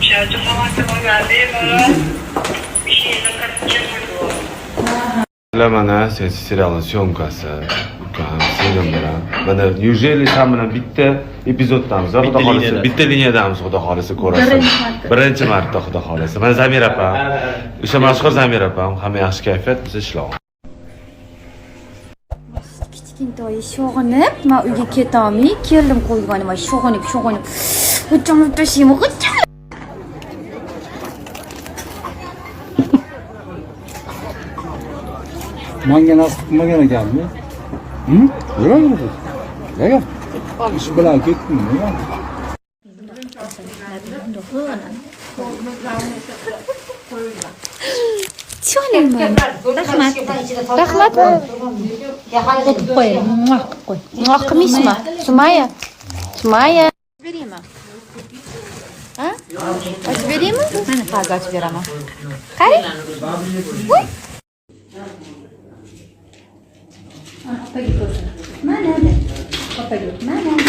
Geldi bana. Bir şeyle kaçırmıyor. Bular mana serialni syomkasi ukam singlim bilan mana неужели ham bilan bitta epizoddamiz va xudo xohlasa bitta liniyadamiz xudo xohlasa ko'rasiz birinchi marta xudo xohlasa mana zamir opam o'sha mashhur zamir opam hamma yaxshi kayfiyat biz ishlayapmiz kichkintoyi sho'g'inib man uyga ketolmay keldim qo'yganim sho'g'inib sho'g'inib g'ijjamib tashlaymi g'ijjam Manga nasib qilmagan ekanmi? Hm? Yuraverasiz. Nega? Ish bilan ketdim. nima? Cho'layman. Rahmat. Rahatlatma. Koyup koyalım. Muak koy. Muak mı isma? Sumaya. Sumaya. Vereyim mi? Ha? Aç vereyim mi? Ben fazla aç ver ama. Kare? Uy. Papa gidiyorsun. Mana. Papa gidiyor. Mana.